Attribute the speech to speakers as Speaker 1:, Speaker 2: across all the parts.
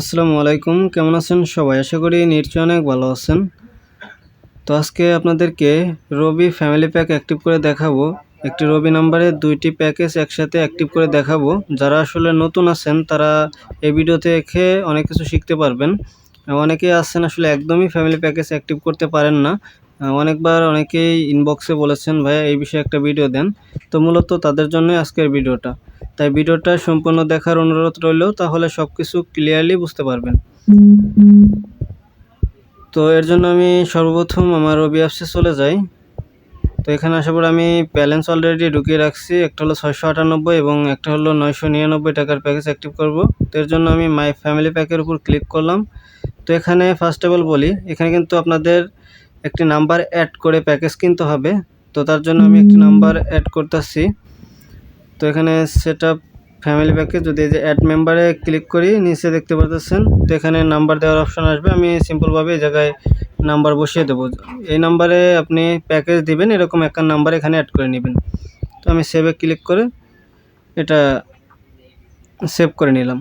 Speaker 1: আসসালামু আলাইকুম, কেমন আছেন? সবাই আশা করি নিশ্চয়ই অনেক ভালো আছেন। তো আজকে আপনাদেরকে রবি ফ্যামিলি প্যাক অ্যাক্টিভ করে দেখাবো। একটি রবি নাম্বারে দুইটি প্যাকেজ একসাথে অ্যাক্টিভ করে দেখাবো। যারা আসলে নতুন আছেন, তারা এই ভিডিও দেখে অনেক কিছু শিখতে পারবেন। অনেকেই আছেন আসলে একদমই ফ্যামিলি প্যাকেজ অ্যাক্টিভ করতে পারেন না। অনেকবার অনেকেই ইনবক্সে বলেছেন, ভাইয়া, এই বিষয়ে একটা ভিডিও দেন। তো মূলত তাদের জন্যই আজকের ভিডিওটা তাই ভিডিওটা সম্পূর্ণ দেখার অনুরোধ রইল, তাহলে সব কিছু ক্লিয়ারলি বুঝতে পারবেন। তো এর জন্য আমি সর্বপ্রথম আমার অ্যাপসে চলে যাই। তো এখানে আসার পর আমি ব্যালেন্স অলরেডি ঢুকিয়ে রাখছি। একটা হলো ছয়শো আটানব্বই এবং একটা হলো নয়শো নিরানব্বই টাকার প্যাকেজ অ্যাক্টিভ করব। তো এর জন্য আমি মাই ফ্যামিলি প্যাকের উপর ক্লিক করলাম। তো এখানে ফার্স্ট অফ অল বলি, এখানে কিন্তু আপনাদের একটি নাম্বার অ্যাড করে প্যাকেজ কিনতে হবে। তো তার জন্য আমি একটি নাম্বার অ্যাড করতেছি। তো এখানে সেট আপ ফ্যামিলি প্যাকেজ যদি এই যে অ্যাড মেম্বারে ক্লিক করি, নিচে দেখতে পাচ্ছেন তো এখানে নাম্বার দেওয়ার অপশান আসবে। আমি সিম্পলভাবে এই জায়গায় নাম্বার বসিয়ে দেবো। এই নাম্বারে আপনি প্যাকেজ দিবেন, এরকম একটা নাম্বার এখানে অ্যাড করে নেবেন। তো আমি সেভে ক্লিক করে এটা সেভ করে নিলাম।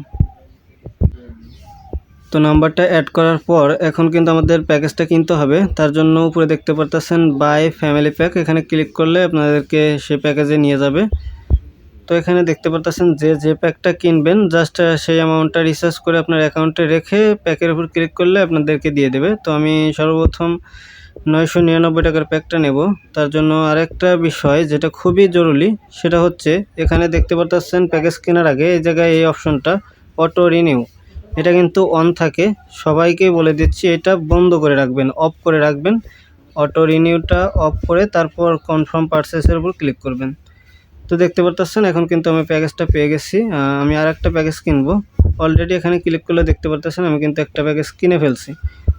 Speaker 1: তো নাম্বারটা অ্যাড করার পর এখন কিন্তু আমাদের প্যাকেজটা কিনতে হবে। তার জন্য উপরে দেখতে পারতেছেন বাই ফ্যামিলি প্যাক এখানে ক্লিক করলে আপনাদেরকে সেই প্যাকেজে নিয়ে যাবে। তো এখানে দেখতে পারতেছেন যে যে প্যাকটা কিনবেন জাস্ট সেই অ্যামাউন্টটা রিচার্জ করে আপনার অ্যাকাউন্টে রেখে প্যাকের উপর ক্লিক করলে আপনাদেরকে দিয়ে দেবে। তো আমি সর্বপ্রথম নয়শো নিরানব্বই টাকার প্যাকটা নেব। তার জন্য আরেকটা বিষয় যেটা খুবই জরুরি, সেটা হচ্ছে এখানে দেখতে পারতেছেন প্যাকেজ কেনার আগে এই জায়গায় এই অপশনটা অটো রিনিউ এটা কিন্তু অন থাকে। সবাইকে বলে দিচ্ছি, এটা বন্ধ করে রাখবেন অফ করে রাখবেন। অটো রিনিউটা অফ করে তারপর কনফার্ম পারচেসের উপর ক্লিক করবেন। তো দেখতে পারতেছেন, এখন কিন্তু আমি প্যাকেজটা পেয়ে গেছি। আমি আর একটা প্যাকেজ কিনবো। অলরেডি এখানে ক্লিক করলে দেখতে পারতেছেন, আমি কিন্তু একটা প্যাকেজ কিনে ফেলছি।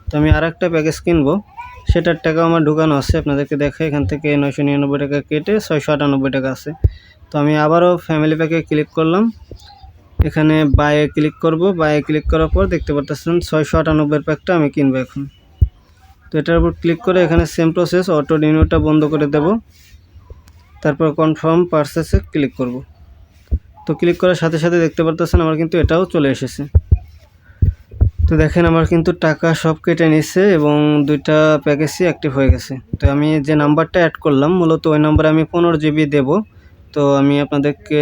Speaker 1: তো আমি আর একটা প্যাকেজ কিনবো। সেটার টাকা আমার ঢুকানো আছে, আপনাদেরকে দেখে এখান থেকে নয়শো নিরানব্বই টাকা কেটে ছয়শো আটানব্বই টাকা আছে। তো আমি আবারও ফ্যামিলি প্যাকে ক্লিক করলাম। এখানে বায়ে ক্লিক করব। বায়ে ক্লিক করার পর দেখতে পারতেছেন, ছয়শো আটানব্বই প্যাকটা আমি কিনবো এখন। তো এটার উপর ক্লিক করে এখানে সেম প্রসেস অটো রিনিউটা বন্ধ করে দেব। তারপর কনফার্ম পারচেসে ক্লিক করব। তো ক্লিক করার সাথে সাথে দেখতে পারতেছেন আমার কিন্তু এটাও চলে এসেছে। তো দেখেন আমার কিন্তু টাকা সব কেটে নিচ্ছে এবং দুইটা প্যাকেজই অ্যাক্টিভ হয়ে গেছে। তো আমি যে নাম্বারটা অ্যাড করলাম, মূলত ওই নাম্বারে আমি পনেরো জিবি দেবো। তো আমি আপনাদেরকে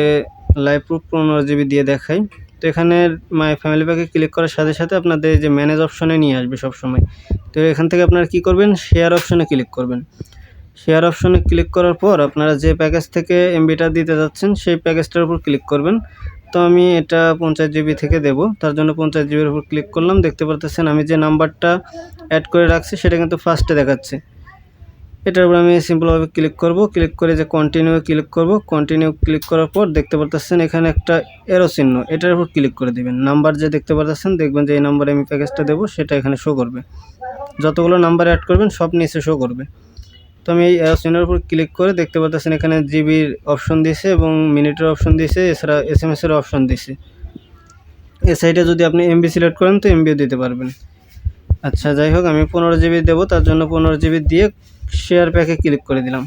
Speaker 1: লাইভ প্রুফ পনেরো জিবি দিয়ে দেখাই। তো এখানে মাই ফ্যামিলি প্যাকে ক্লিক করার সাথে সাথে আপনাদের যে ম্যানেজ অপশনে নিয়ে আসবে সবসময়। তো এখান থেকে আপনারা কি করবেন? শেয়ার অপশনে ক্লিক করবেন। শেয়ার অপশনে ক্লিক করার পর আপনারা যে প্যাকেজ থেকে এমবিটা দিতে যাচ্ছেন, সেই প্যাকেজটার উপর ক্লিক করবেন। তো আমি এটা পঞ্চাশ জিবি থেকে দেব। তার জন্য পঞ্চাশ জিবির উপর ক্লিক করলাম। দেখতে পারতেছেন আমি যে নাম্বারটা অ্যাড করে রাখছি, সেটা কিন্তু ফার্স্টে দেখাচ্ছে। এটার উপর আমি সিম্পলভাবে ক্লিক করব। ক্লিক করে যে কন্টিনিউ ক্লিক করব। কন্টিনিউ ক্লিক করার পর দেখতে পারতেছেন এখানে একটা এরো চিহ্ন। এটার উপর ক্লিক করে দিবেন। নাম্বার যে দেখতে পারতেছেন, দেখবেন যে এই নাম্বারে আমি প্যাকেজটা দেবো, সেটা এখানে শো করবে। যতগুলো নাম্বার অ্যাড করবেন, সব নিচে শো করবে। তো আমি এই অপশনের উপর ক্লিক করে দেখতে পাচ্ছেন এখানে জিবির অপশন দিয়েছে এবং মিনিটের অপশন দিয়েছে এছাড়া এস এম এসের অপশন দিয়েছে এ সাইডে যদি আপনি এমবি সিলেক্ট করেন তো এমবিও দিতে পারবেন। আচ্ছা যাই হোক, আমি পনেরো জিবি দেবো, তার জন্য পনেরো জিবি দিয়ে শেয়ার প্যাকে ক্লিক করে দিলাম।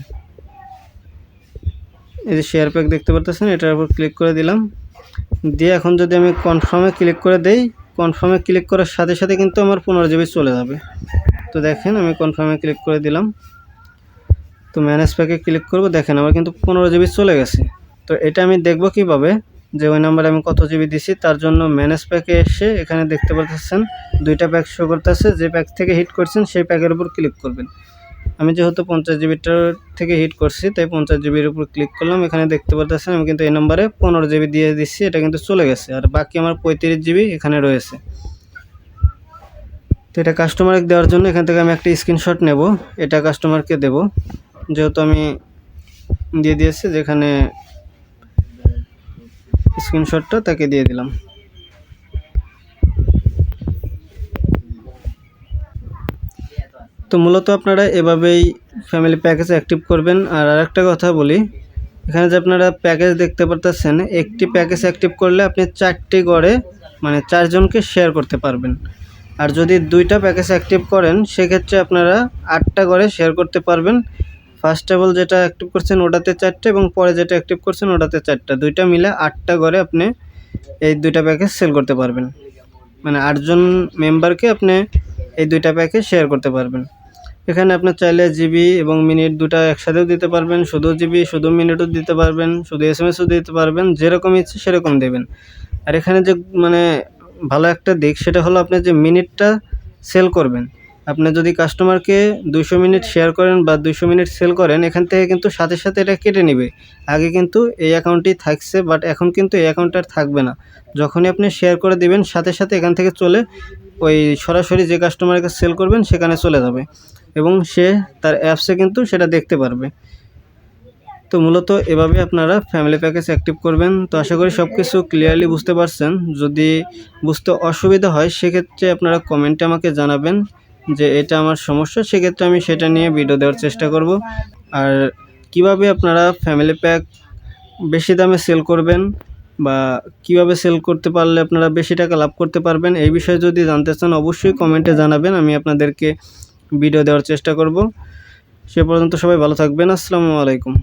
Speaker 1: এই যে শেয়ার প্যাক দেখতে পাচ্ছেন এটার উপর ক্লিক করে দিলাম। দিয়ে এখন যদি আমি কনফার্মে ক্লিক করে দেই কনফার্মে ক্লিক করার সাথে সাথে কিন্তু আমার পনেরো জিবি চলে যাবে। তো দেখেন, আমি কনফার্মে ক্লিক করে দিলাম। তো ম্যানেজ প্যাকে ক্লিক করব, দেখেন আমার কিন্তু পনেরো জিবি চলে গেছে। তো এটা আমি দেখব কীভাবে, যে ওই নাম্বারে আমি কত জিবি দিছি, তার জন্য ম্যানেজ প্যাকে এসে এখানে দেখতে পাচ্ছেন দুইটা প্যাক শো করতেছে, যে প্যাক থেকে হিট করছেন, সেই প্যাকের উপর ক্লিক করবেন। আমি যেহেতু পঞ্চাশ জিবিটার থেকে হিট করছি, তাই পঞ্চাশ জিবির উপর ক্লিক করলাম, এখানে দেখতে পাচ্ছেন আমি কিন্তু এই নাম্বারে পনেরো জিবি দিয়ে দিচ্ছি এটা কিন্তু চলে গেছে, আর বাকি আমার পঁয়ত্রিশ জিবি এখানে রয়েছে। তো এটা কাস্টমারকে দেওয়ার জন্য এখান থেকে আমি একটা স্ক্রিনশট নেব, এটা কাস্টমারকে দেব। যেহেতু আমি দিয়ে দিয়েছি, যেখানে স্ক্রিনশটটা তাকে দিয়ে দিলাম। তো মূলত আপনারা এভাবেই ফ্যামিলি প্যাকেজ অ্যাক্টিভ করবেন। আর আরেকটা কথা বলি, এখানে যে আপনারা প্যাকেজ দেখতে পারতেছেন, একটি প্যাকেজ অ্যাক্টিভ করলে আপনি চারটি গড়ে মানে চারজনকে শেয়ার করতে পারবেন। আর যদি দুইটা প্যাকেজ অ্যাক্টিভ করেন, সেক্ষেত্রে আপনারা আটটা গড়ে শেয়ার করতে পারবেন। ফার্স্ট অফ অল যেটা অ্যাক্টিভ করছেন ওটাতে চারটে এবং পরে যেটা অ্যাক্টিভ করছেন ওটাতে চারটা। দুইটা মিলে আটটা গড়ে আপনি এই দুইটা প্যাকেজ সেল করতে পারবেন। মানে আটজন মেম্বারকে আপনি এই দুইটা প্যাকে শেয়ার করতে পারবেন। এখানে আপনি চাইলে জিবি এবং মিনিট দুটা একসাথেও দিতে পারবেন। শুধু জিবি শুধু মিনিটও দিতে পারবেন। শুধু এস এম এসও দিতে পারবেন। যেরকম ইচ্ছে সেরকম দেবেন। আর এখানে যে মানে ভালো একটা দিক সেটা হলো আপনি যে মিনিটটা সেল করবেন আপনি যদি কাস্টমারকে দুশো মিনিট শেয়ার করেন বা দুশো মিনিট সেল করেন, এখান থেকে কিন্তু সাথে সাথে এটা কেটে নেবে। আগে কিন্তু এই অ্যাকাউন্টটি থাকছে বাট এখন কিন্তু এই অ্যাকাউন্ট আর থাকবে না। যখনই আপনি শেয়ার করে দিবেন, সাথে সাথে এখান থেকে চলে ওই সরাসরি যে কাস্টমারকে সেল করবেন, সেখানে চলে যাবে। এবং সে তার অ্যাপসে কিন্তু সেটা দেখতে পারবে। তো মূলত এভাবে আপনারা ফ্যামিলি প্যাকেজ অ্যাক্টিভ করবেন। তো আশা করি সব কিছু ক্লিয়ারলি বুঝতে পারছেন। যদি বুঝতে অসুবিধা হয়, সেক্ষেত্রে আপনারা কমেন্টে আমাকে জানাবেন। যে এটা আমার সমস্যা, সেক্ষেত্রে আমি সেটা নিয়ে ভিডিও দেওয়ার চেষ্টা করব। আর কীভাবে আপনারা ফ্যামিলি প্যাক বেশি দামে সেল করবেন বা কীভাবে সেল করতে পারলে আপনারা বেশি টাকা লাভ করতে পারবেন, এই বিষয়ে যদি জানতে চান অবশ্যই কমেন্টে জানাবেন, আমি আপনাদেরকে ভিডিও দেওয়ার চেষ্টা করব। সে পর্যন্ত সবাই ভালো থাকবেন, আসসালামু আলাইকুম।